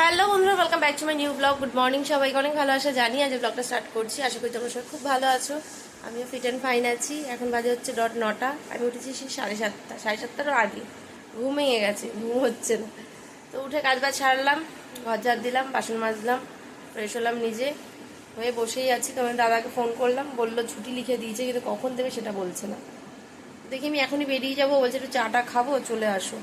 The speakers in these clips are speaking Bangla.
হ্যালো বন্ধুরা welcome back to my new blog good morning সবাইকে, অনেক ভালো আসা জানি আজ ব্লগটা স্টার্ট করছি। আশা করি তোমরা সবাই খুব ভালো আছো। আমিও ফিট অ্যান্ড ফাইন আছি। এখন বাজে হচ্ছে ডট নটা। আমি উঠেছি সেই সাড়ে সাতটা, সাড়ে সাতটারও আগে। ঘুম ভেঙে গেছে, ঘুম হচ্ছে না। তো উঠে কাজ বাজ ছাড়লাম ঘর ঝাড় দিলাম, বাসন মাজলাম ফ্রেশ হলাম নিজে। হয়ে বসেই আছি তোমার দাদাকে ফোন করলাম, বলল ছুটি লিখে দিয়েছে, কিন্তু কখন দেবে সেটা বলছে না। দেখি আমি এখনই বেরিয়ে যাব বলছে একটু চাটা খাব, চলে আসো।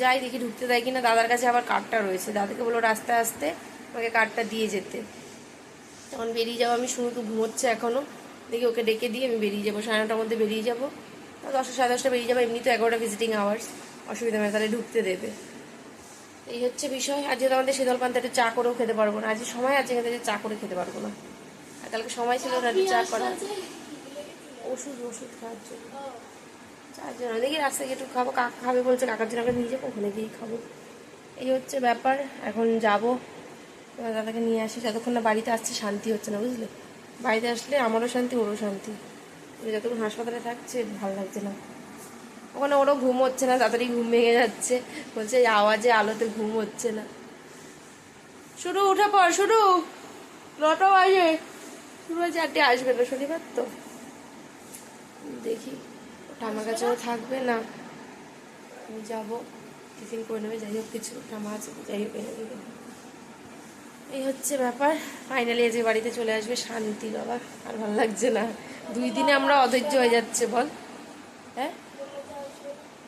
যাই দেখি ঢুকতে দেয় কিনা, দাদার কাছে আবার কার্ডটা রয়েছে। দাদাকে বলল রাস্তায় আসতে আমাকে কার্ডটা দিয়ে যেতে। তখন বেরিয়ে যাব, আমি শুনে তো ঘুমোচ্ছে এখনও দেখি ওকে ডেকে দিয়ে আমি বেরিয়ে যাব, সাড়ে নটার মধ্যে বেরিয়ে যাব। দশটা, সাড়ে দশটা বেরিয়ে যাব, এমনি তো এগারোটা ভিজিটিং আওয়ার্স অসুবিধা নেই, তাহলে ঢুকতে দেবে। এই হচ্ছে বিষয়। আজকে তো আমাদের শীতল পান্তা একটু চা করেও খেতে পারব না। আজকে সময় আছে, কিন্তু চা করে খেতে পারব না। আর কালকে সময় ছিল চা করা। ওষুধ ওষুধ খাওয়ার জন্য। চার জন্য দেখি রাস্তায় একটু খাব, কাকা খাবে বলছে, কাকার জন্য নিয়ে যাব, ওখানে গিয়েই খাব। এই হচ্ছে ব্যাপার, এখন যাব। এবার দাদাকে নিয়ে আসি, যতক্ষণ না বাড়িতে আসছে, শান্তি হচ্ছে না, বুঝলে? বাড়িতে আসলে আমারও শান্তি, ওরও শান্তি। যতক্ষণ হাসপাতালে থাকছে, ভালো লাগছে না। ওখানে ওরও ঘুম হচ্ছে না, তাড়াতাড়ি ঘুম ভেঙে যাচ্ছে। বলছে আওয়াজে, আলোতে ঘুম হচ্ছে না। শুরু, উঠে পড়, শুরু। নটা বাজে। শুরু চারটে আসবে না, শনিবার তো? দেখি। আমার কাছেও থাকবে না। আমি যাব, টিফিন করে নেবে, যাই হোক, কিছু টামা আছে, যাই হোক এই হচ্ছে ব্যাপার। ফাইনালি যে বাড়িতে চলে আসবে, শান্তি বাবা, আর ভালো লাগছে না। দুই দিনে আমরা অধৈর্য হয়ে যাচ্ছে, বল। হ্যাঁ?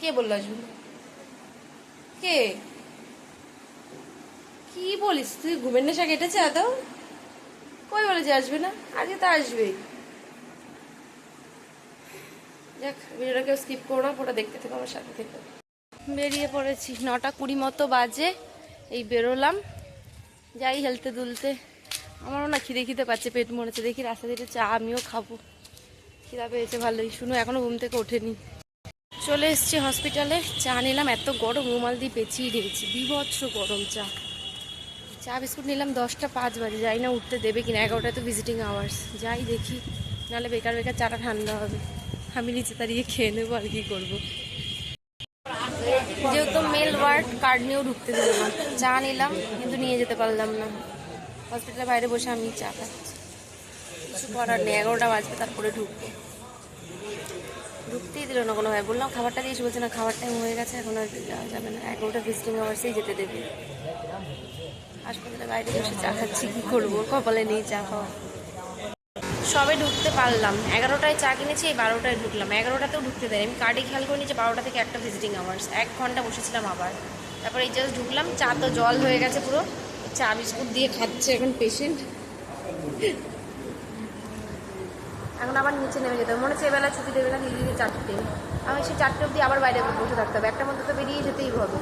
কে বলল আসবে? কে? কি বলিস? তুই ঘুমের নেশা কেটেছে এত কই বলেছে আসবে না? আজকে তো আসবেই। যাক ভিডিওটা স্কিপ করো না পুরো দেখতে থেকো আমার সাথে থেকে। বেরিয়ে পড়েছি, নটা কুড়ি মতো বাজে, এই বেরোলাম। যাই হেলতে দুলতে। আমারও না খিদে খিদে পাচ্ছে, পেট মরেছে। দেখি রাস্তা দিয়ে চা আমিও খাব। খিদা পেয়েছে ভালোই। শুনো, এখনও ঘুম থেকে ওঠেনি। চলে এসছি হসপিটালে চা নিলাম, এত গরম, রুমাল দিয়ে পেঁচিয়ে দিয়েছি। বিভৎস গরম চা। চা বিস্কুট নিলাম, দশটা পাঁচ বাজে। যাই না উঠতে দেবে কিনা, এগারোটায় তো ভিজিটিং আওয়ার্স যাই দেখি, নাহলে বেকার বেকার চাটা ঠান্ডা হবে। আমি নিচে দাঁড়িয়ে খেয়ে নেব আর কি করব। যেহেতু মেল ওয়ার্ড, কার্ড নিয়েও ঢুকতে দেবো না। চা নিলাম, কিন্তু নিয়ে যেতে পারলাম না। হসপিটালের বাইরে বসে আমি চা খাচ্ছি। কিছু করার নেই, এগারোটা বাজবে, তারপরে ঢুকবো। ঢুকতেই দিল না কোনোভাবে। বললাম, খাবারটা দিয়েছি। বলছে, না, খাবার টাইম হয়ে গেছে, এখন আর যাওয়া যাবে না। এগারোটা ভিজিটিং আওয়ার্সেই যেতে দেবে। হাসপাতালের বাইরে বসে চা খাচ্ছি, কী করব? কপালে নেই চা খাওয়া। সবে ঢুকতে পারলাম। এগারোটায় চা কিনেছি, এই বারোটায় ঢুকলাম। এগারোটাতেও ঢুকতে দেয় আমি কার্ডে খেয়াল করিনি যে বারোটা থেকে একটা ভিজিটিং আওয়ার্স এক ঘণ্টা বসেছিলাম আবার। তারপর এই জাস্ট ঢুকলাম, চা তো জল হয়ে গেছে পুরো। চা বিস্কুট দিয়ে খাচ্ছে এখন পেশেন্ট এখন আবার নিচে নেমে যেতে হবে। মনে হচ্ছে এবেলা ছুটি দেবে না দিদি চারটে। আমি সেই চারটে অবধি আবার বাইরে বসে থাকতে হবে। একটা মধ্যে তো বেরিয়ে যেতেই হবে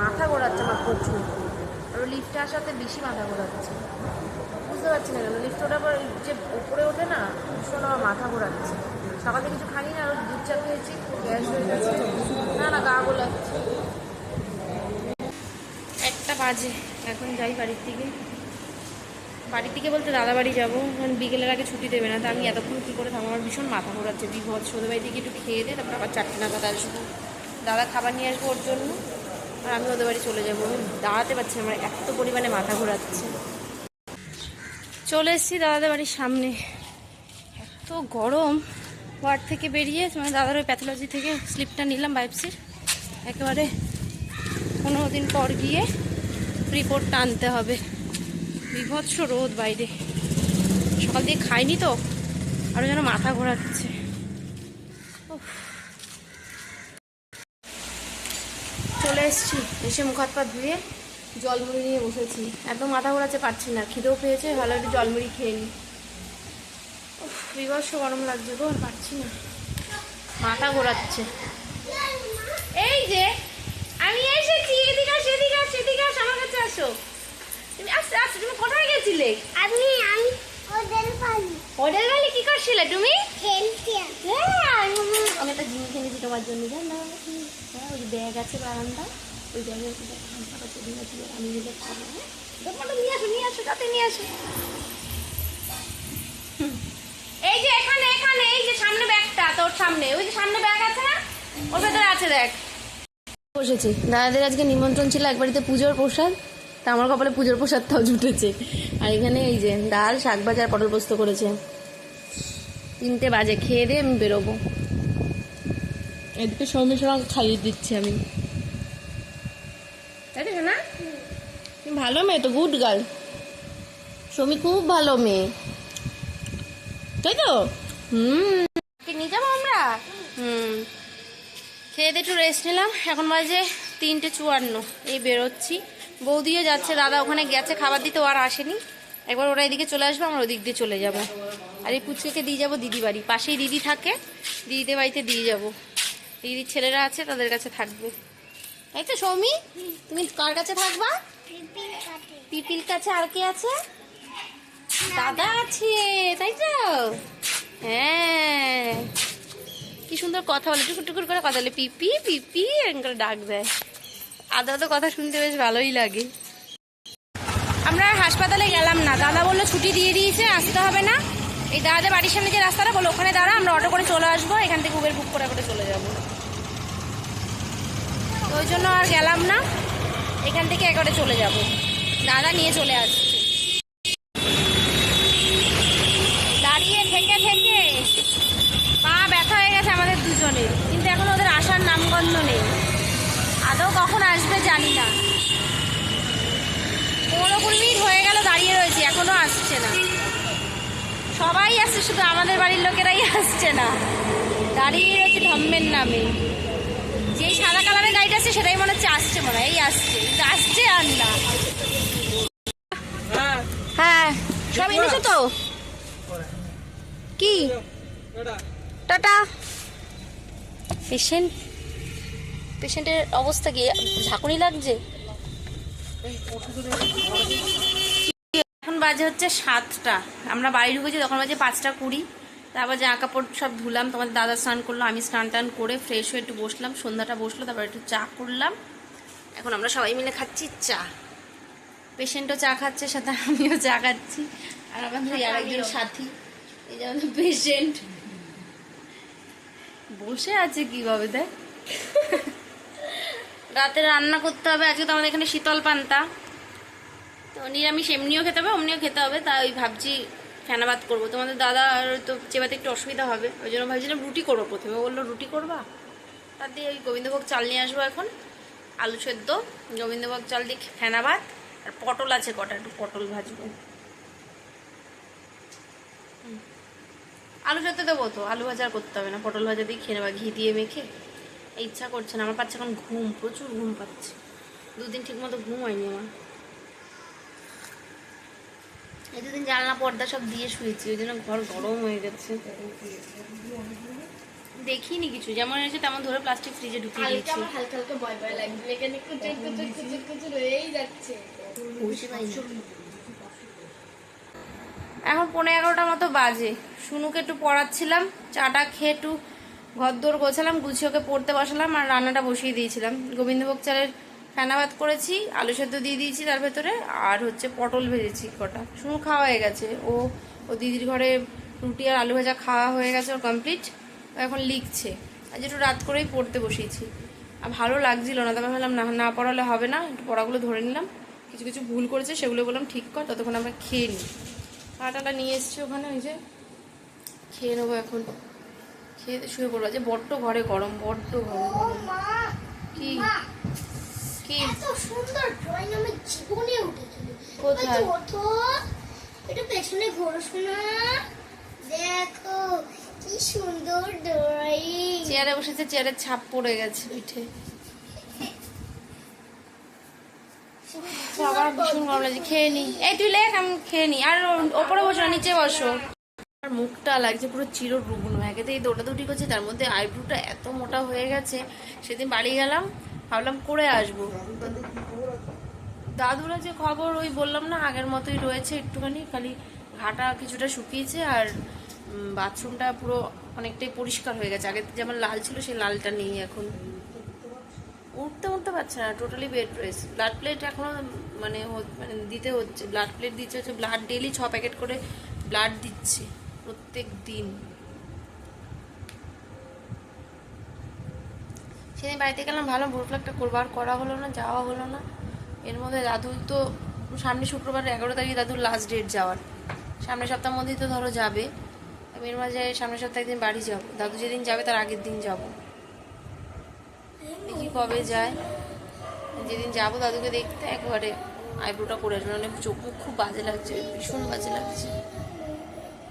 মাথা ঘোরাচ্ছে আমার প্রচুর আর লিফটে আসাতে বেশি মাথা ঘোরাচ্ছে। বুঝতে পারছি না কেন লিফট ওঠার পর যে উপরে ওঠে না, ভীষণ আমার মাথা ঘোরাচ্ছে। সকালে কিছু খানি না আর দুধ খেয়েছি, গ্যাস হয়ে গেছে। না না, গা গোলাচ্ছে একটা বাজে, এখন যাই বাড়ির থেকে বাড়ির থেকে বলতে দাদা বাড়ি যাব, কারণ বিকেলের আগে ছুটি দেবে না, তা আমি এতক্ষণ কী করে থাকব আমার ভীষণ মাথা ঘোরাচ্ছে বিভৎ সোদের বাড়ি থেকে একটু খেয়ে দিয়ে তারপর আবার চারটে নাগাদ আসব। দাদা খাবার নিয়ে আসব ওর জন্য। আর আমি ওদের বাড়ি চলে যাব। দাঁড়াতে পারছি আমার এত পরিমাণে মাথা ঘোরাচ্ছে। চলে এসেছি দাদাদের বাড়ির সামনে। এত গরম, ওয়ার্ড থেকে বেরিয়ে মানে দাদার ওই প্যাথোলজি থেকে স্লিপটা নিলাম বাইপসির একেবারে পনেরো দিন পর গিয়ে রিপোর্টটা আনতে হবে। বিভৎস রোদ বাইরে। সকাল দিয়ে খাইনি তো আরও যেন মাথা ঘোরাচ্ছে। চলে এসেছি। এসে মুখ হাত পা ধুয়ে জলমুড়ি নিয়ে বসেছি। এত মাথা ঘোরাতে পারছি না, খিদেও পেয়েছে, ভালো একটু জলমুড়ি খেয়ে নিই বিভৎস গরম লাগছে গো পারছি না। মাথা ঘোরাচ্ছে। এই যে, আমি এসেছি, এদিকে আসো এদিকে আসো এদিকে আসো, আমার কাছে আসো। তুমি আসতে আসো তুমি কোথায় গেছিলে? আমি আমি হোটেল বালি কি করছিলে তুমি? হ্যাঁ, আমি- একটা জিনিস এনেছি তোমার জন্য জানো? হ্যাঁ ওই ব্যাগ আছে বারান্দা ওই আছে আছে আমি যেটা খাব হ্যাঁ? নিয়ে আসো নিয়ে আসো তাতে নিয়ে আসো। এই যে এখানে এখানে এই যে সামনে ব্যাগটা ওর ভেতরে আছে দেখ। বসেছি। দাদাদের আজকে নিমন্ত্রণ ছিল এক বাড়িতে পুজোর প্রসাদ। তা আমার কপালে পুজোর প্রসাদটাও জুটেছে। আর এখানে এই যে ডাল, শাক ভাজা আর পটল পোস্ত করেছে। তিনটে বাজে, খেয়ে দিয়ে আমি বেরোবো। এদিকে সৌমি সঙ্গে খাইয়ে দিচ্ছি আমি। না ভালো মেয়ে তো, গুড গার্ল। সৌমি খুব ভালো মেয়ে। তাই তো? হুম। নিয়ে যাব আমরা? হুম। খেয়ে দিয়ে একটু রেস্ট নিলাম। এখন বাজে তিনটে চুয়ান্ন। এই বেরোচ্ছি। বৌদিও যাচ্ছে, দাদা ওখানে গেছে, খাবার দিতে আর আসেনি। একবার ওরা এদিকে চলে আসবে, আমরা ওদিক দিয়ে চলে যাব। আর এই পুচকে দিয়ে যাব দিদি বাড়ি। পাশেই দিদি থাকে, দিদিদের বাড়িতে দিয়ে যাব। দিদির ছেলেরা আছে, তাদের কাছে থাকবে। তাই তো সৌমি, তুমি কার কাছে থাকবা? পিপিল কাছে। আর কে আছে? দাদা আছে, তাই তো? হ্যাঁ। কি সুন্দর কথা বলে, টুকুর টুকুর করে কথা বলে, পিপি পিপি করে ডাক দেয়। আদা তো কথা শুনতে বেশ ভালোই লাগে। আমরা হাসপাতালে গেলাম না। দাদা বলল ছুটি দিয়ে দিয়েছে, আসতে হবে না। এই দাদাদের বাড়ির সামনে যে রাস্তাটা বলল ওখানে দাঁড়া, আমরা অটো করে চলে আসব। এখান থেকে উবের বুক করে করে চলে যাব। ওই জন্য আর গেলাম না। এখান থেকে একবারে চলে যাব। দাদা নিয়ে চলে আসছে। দাঁড়িয়ে থেকে থেকে কখন আসবে জানি না। পনেরো কুড়ি মিনিট হয়ে গেল দাঁড়িয়ে রয়েছে এখনও আসছে না। সবাই আসছে শুধু আমাদের বাড়ির লোকেরাই আসছে না। দাঁড়িয়ে রয়েছে ধম্মের নামে। যেই সাদা কালারের গাড়িটা আছে সেটাই মনে হচ্ছে আসছে মনে হয়। এই আসছে কিন্তু আসছে আর না। হ্যাঁ সব এনেছো তো? কি? টাটা। পেশেন্ট পেশেন্টের অবস্থা কি? ঝাঁকুনি লাগছে? এখন বাজে হচ্ছে সাতটা। আমরা বাড়ি ঢুকেছি, তখন বাজে পাঁচটা কুড়ি। তারপর জামা কাপড় সব ধুলাম, তোমাদের দাদা স্নান করল, আমি স্নান টান করে ফ্রেশ হয়ে একটু বসলাম, সন্ধ্যাটা বসল, তারপর একটু চা করলাম। এখন আমরা সবাই মিলে খাচ্ছি চা। পেশেন্টও চা খাচ্ছে, সাথে আমিও চা খাচ্ছি। আর আমাদের আর একজন সাথী, এই যে আমাদের পেশেন্ট। বসে আছে কীভাবে, দেখ। রাতে রান্না করতে হবে, আজকে তো আমাদের এখানে শীতল পান্তা। তো নিরামিষ, এমনিও খেতে হবে, অমনিও খেতে হবে, তাই ওই ভাবছি ফেনাবাদ করব। তোমাদের দাদা তো চেবাতে একটু অসুবিধা হবে, ওই জন্য ভাবছিলাম রুটি করব প্রথমে। বলল, রুটি করবা? তার দিয়ে ওই গোবিন্দভোগ চাল নিয়ে আসব এখন, আলু সেদ্ধ, গোবিন্দভোগ চাল দিয়ে ফেনাবাদ আর পটল আছে কটা, একটু পটল ভাজবো। আলু সেদ্ধ দেবো তো, আলু ভাজা করতে হবে না, পটল ভাজা দিয়ে খেয়ে নেবা, ঘি দিয়ে মেখে। ইচ্ছা করছে না। আমার পাচ্ছে এখন ঘুম প্রচুর ঘুম পাচ্ছে। দুদিন ঠিক মতো ঘুম হয়নি আমার। এই দুদিন জানলা পর্দা সব দিয়ে শুয়েছি ওই জন্য ঘর গরম হয়ে গেছে। দেখিনি কিছু যেমন এসে তেমন ধরে প্লাস্টিক ফ্রিজে ঢুকিয়ে দিয়েছি। হালকা হালকা ভয় ভয় লাগছে এখানে কুচুর কুচুর কুচুর কুচুর হয়েই যাচ্ছে। এখন পনেরো এগারোটা মতো বাজে। শুনুকে একটু পড়াচ্ছিলাম চাটা খেয়ে একটু ঘর দোর গোছালাম, গুছিয়ে ওকে পড়তে বসালাম আর রান্নাটা বসিয়ে দিয়েছিলাম। গোবিন্দভোগ চালের ফেনাবাদ করেছি, আলু সেদ্ধ দিয়ে দিয়েছি তার ভেতরে, আর হচ্ছে পটল ভেজেছি কটা। শুনু, খাওয়া হয়ে গেছে। ও ও দিদির ঘরে রুটি আর আলু ভাজা খাওয়া হয়ে গেছে ওর কমপ্লিট ও এখন লিখছে। আজ একটু রাত করেই পড়তে বসিয়েছি। আর ভালো লাগছিল না তারপর ভাবলাম, না না পড়ালে হবে না। একটু পড়াগুলো ধরে নিলাম। কিছু কিছু ভুল করেছে, সেগুলো বললাম, ঠিক কর, ততক্ষণ আমরা খেয়ে নিই। আটাটা নিয়ে এসছি ওখানে, ওই যে খেয়ে নেব এখন। খেয়ে শুয়ে পড়ব। যে বড্ড ঘরে গরম বড্ড ঘরে গরম। কি? কি? এত সুন্দর ড্রয়িং আমি জীবনে উঠেছিলি কোথায়? একটু পেছনে ঘোরো শোনা দেখো কি সুন্দর ড্রয়িং চেয়ারে বসেছে চেয়ারের ছাপ পড়ে গেছে পিঠে। আবার ভীষণ গরম লাগছে। খেয়ে নি। এই তুই লেখ আমি খেয়ে নি। আর ওপরে বসো নিচে বসো। আর মুখটা লাগছে পুরো চির রুগ্ন একে তো এই দৌড়াদৌড়ি করছে, তার মধ্যে আইব্রুটা এত মোটা হয়ে গেছে। সেদিন বাড়ি গেলাম, ভাবলাম করে আসব। দাদুরা যে খবর ওই বললাম না, আগের মতোই রয়েছে একটুখানি, খালি ঘাটা কিছুটা শুকিয়েছে আর বাথরুমটা পুরো অনেকটাই পরিষ্কার হয়ে গেছে। আগে যেমন লাল ছিল, সেই লালটা নেই এখন। উঠতে উঠতে পারছে না টোটালি বেড রয়েছে ব্লাড প্লেট এখনও মানে মানে দিতে হচ্ছে ব্লাড প্লেট দিচ্ছে হচ্ছে ব্লাড ডেলি ছ প্যাকেট করে ব্লাড দিচ্ছে প্রত্যেক দিন। সেদিন বাড়িতে গেলাম, ভালো ভোর ফ্লাগটা করব আর করা হলো না, যাওয়া হলো না। এর মধ্যে দাদুর তো সামনে শুক্রবার এগারো তারিখে দাদুর লাস্ট ডেট যাওয়ার। সামনের সপ্তাহের মধ্যেই তো ধরো যাবে। আমি এর মাঝে সামনের সপ্তাহে একদিন বাড়ি যাব। দাদু যেদিন যাবে তার আগের দিন যাব। দেখি কবে যায়। যেদিন যাব দাদুকে দেখতে একবারে আইব্রোটা করে আসবে। মানে চোখ খুব বাজে লাগছে, ভীষণ বাজে লাগছে।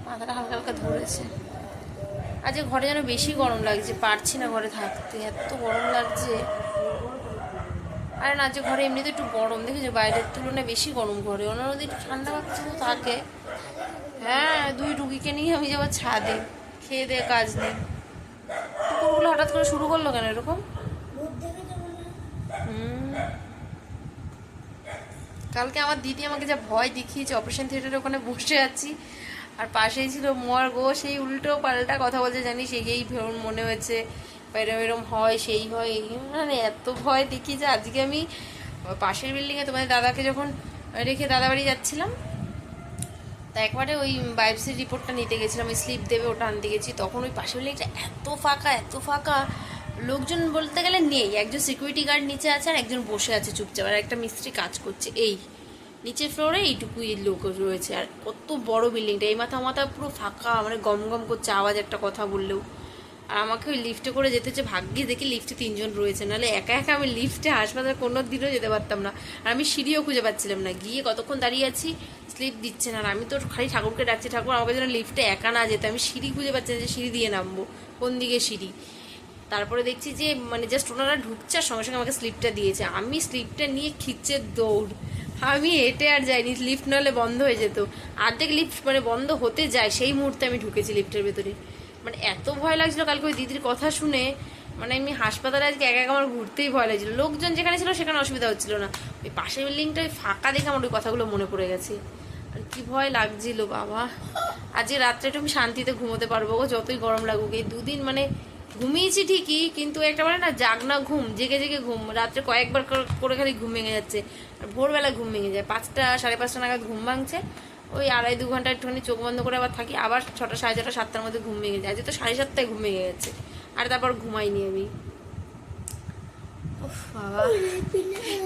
মাথাটা হালকা হালকা ধরেছে। আজকে ঘরে যেন বেশি গরম লাগছে, পারছি না ঘরে থাকতে, এত গরম লাগছে। আরে না যে ঘরে এমনিতে একটু গরম, দেখেছ? বাইরের তুলনায় বেশি গরম ঘরে, অন্যান্য দিন ঠান্ডা লাগছে তো থাকে। হ্যাঁ দুই রুগীকে নিয়ে আমি যাব ছাদে, খেয়ে দিয়ে কাজ নেই। কুকুরগুলো হঠাৎ করে শুরু করল কেন এরকম। কালকে আমার দিদি আমাকে যা ভয় দেখিয়েছে, অপারেশন থিয়েটারে ওখানে বসে আছি। আর পাশেই ছিল মোয়ার গো, সেই উল্টো পাল্টা কথা বলছে জানি সেই ভেরম মনে হয়েছে। বা এরম এরম হয়, সেই হয়, এই। মানে এত ভয় দেখি যে আজকে আমি পাশের বিল্ডিংয়ে তোমাদের দাদাকে যখন রেখে দাদা বাড়ি যাচ্ছিলাম, তা একবারে ওই বায়োপসির রিপোর্টটা নিতে গেছিলাম স্লিপ দেবে ওটা আনতে গেছি। তখন ওই পাশের বিল্ডিংটা এত ফাঁকা এত ফাঁকা। লোকজন বলতে গেলে নেই, একজন সিকিউরিটি গার্ড নিচে আছে আর একজন বসে আছে চুপচাপ, আর একটা মিস্ত্রি কাজ করছে, এই। নিচের ফ্লোরে এইটুকুই লোক রয়েছে। আর কত বড় বিল্ডিংটা এই মাথা মাথা পুরো ফাঁকা মানে গম গম করছে আওয়াজ একটা কথা বললেও। আর আমাকে ওই লিফটে করে যেতে হচ্ছে। ভাগ্যে দেখি লিফটে তিনজন রয়েছে। নাহলে একা একা আমি লিফটে হাসপাতাল কোনো দিনও যেতে পারতাম না। আর আমি সিঁড়িও খুঁজে পাচ্ছিলাম না। গিয়ে কতক্ষণ দাঁড়িয়ে আছি স্লিপ দিচ্ছে না। আর আমি তো খালি ঠাকুরকে ডাকছি, ঠাকুর, আমাকে যেন লিফটে একা না যেতে। আমি সিঁড়ি খুঁজে পাচ্ছি না যে সিঁড়ি দিয়ে নামবো। কোন দিকে সিঁড়ি? তারপরে দেখছি যে মানে জাস্ট ওনারা ঢুকছে আর সঙ্গে সঙ্গে আমাকে স্লিপটা দিয়েছে। আমি স্লিপটা নিয়ে খিচ্ছে দৌড়। আমি হেঁটে আর যাইনি লিফট নাহলে বন্ধ হয়ে যেত। আর্ধেক লিফট মানে বন্ধ হতে যায়, সেই মুহূর্তে আমি ঢুকেছি লিফটের ভেতরে। মানে এত ভয় লাগছিল কালকে ওই দিদির কথা শুনে মানে আমি হাসপাতালে আজকে একা একা আমার ঘুরতেই ভয় লাগছিল। লোকজন যেখানে ছিল সেখানে অসুবিধা হচ্ছিল না। ওই পাশের বিল্ডিংটা ওই ফাঁকা দেখে আমার ওই কথাগুলো মনে পড়ে গেছে। আর কি ভয় লাগছিল, বাবা। আজকে রাত্রে একটু আমি শান্তিতে ঘুমোতে পারব যতই গরম লাগুক। এই দুদিন মানে ঘুমিয়েছি ঠিকই, কিন্তু একটা মানে না জাগনা ঘুম, জেগে জেগে ঘুম। রাত্রে কয়েকবার করে- খালি ঘুম ভেঙে যাচ্ছে। আর ভোরবেলা ঘুম ভেঙে যায়। পাঁচটা, সাড়ে পাঁচটা নাগাদ ঘুম ভাঙছে। ওই আড়াই, দু ঘণ্টা একটুখানি চোখ বন্ধ করে আবার থাকি। আবার ছটা, সাড়ে ছটা, সাতটার মধ্যে ঘুম ভেঙে যায়। তো সাড়ে সাতটায় ঘুম ভেঙে গেছে আর তারপর ঘুমাইনি আমি।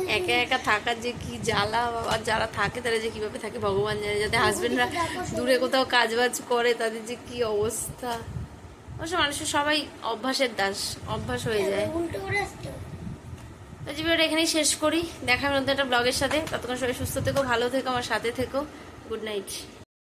একা একা থাকার যে কি জ্বালা বাবা। যারা থাকে তারা যে কীভাবে থাকে, ভগবান জানে। যাতে হাজবেন্ডরা দূরে কোথাও কাজ বাজ করে, তাদের যে কি অবস্থা। অবশ্য মানুষের সবাই অভ্যাসের দাস অভ্যাস হয়ে যায়। ভিডিওটা এখানেই শেষ করি। দেখা হবে একটা ব্লগের সাথে। ততক্ষণ সবাই সুস্থ থেকো ভালো থেকো আমার সাথে থেকো। Good night.